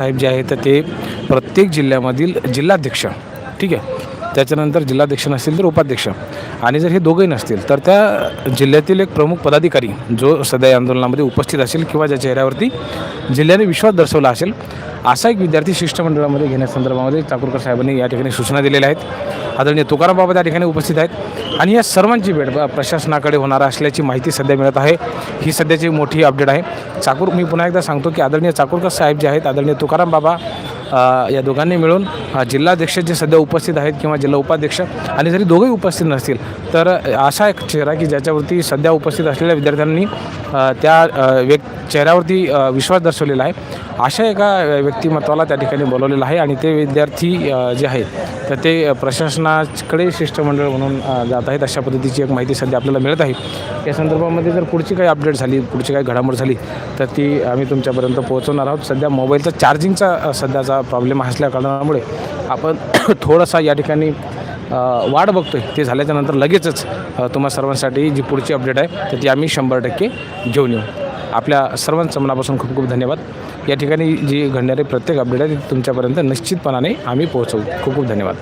साहेब जे आहे तर ते प्रत्येक जिल्ह्यामधील जिल्हाध्यक्ष ठीक आहे? त्याच्यानंतर जिल्हाध्यक्ष नसतील तर उपाध्यक्ष. आणि जर हे दोघंही नसतील तर त्या जिल्ह्यातील एक प्रमुख पदाधिकारी जो सध्या या आंदोलनामध्ये उपस्थित असेल किंवा ज्या चेहऱ्यावरती जिल्ह्याने विश्वास दर्शवला असेल असा एक विद्यार्थी शिष्टमंडळामध्ये घेण्यासंदर्भामध्ये ठाकूरकर साहेबांनी या ठिकाणी सूचना दिलेल्या आहेत. आदरणीय तुकाराम बाबा त्या ठिकाणी उपस्थित आहेत. आणि या सर्वांची भेट ब- प्रशासनाकडे होणार असल्याची माहिती सध्या मिळत आहे. ही सध्याची मोठी अपडेट आहे. चाकूर मी पुन्हा एकदा सांगतो की आदरणीय चाकूरकर साहेब जे आहेत आदरणीय तुकाराम बाबा या दोघांनी मिळून जिल्हाध्यक्ष जे सध्या उपस्थित आहेत किंवा जिल्हा उपाध्यक्ष आणि जरी दोघंही उपस्थित नसतील तर असा एक चेहरा की ज्याच्यावरती सध्या उपस्थित असलेल्या विद्यार्थ्यांनी त्या व्यक् चेहऱ्यावरती विश्वास दर्शवलेला आहे. अशा एका व्यक्तिमत्वाला त्या ठिकाणी बोलवलेलं आहे आणि ते विद्यार्थी जे आहेत तर ते प्रशासनाकडे शिष्टमंडळ म्हणून जात आहेत. अशा पद्धतीची एक माहिती सध्या आपल्याला मिळत आहे. या संदर्भामध्ये जर पुढची काही अपडेट झाली पुढची काही घडामोड झाली तर ती आम्ही तुमच्यापर्यंत पोहोचवणार आहोत. सध्या मोबाईलचा चार्जिंगचा सध्याचा प्रॉब्लेम असल्या कारणामुळे आपण थोडासा या ठिकाणी अ, बघतो आहे ते झाल्याच्यानंतर लगेचच तुम्हा सर्वांसाठी जी पुढची अपडेट आहे तर ती आम्ही शंभर टक्के घेऊन येऊ. आपल्या सर्वांचं मनापासून खूप खूप धन्यवाद. या ठिकाणी जी घडणारी प्रत्येक अपडेट आहे ती तुमच्यापर्यंत निश्चितपणाने आम्ही पोहोचवू. खूप खूप धन्यवाद.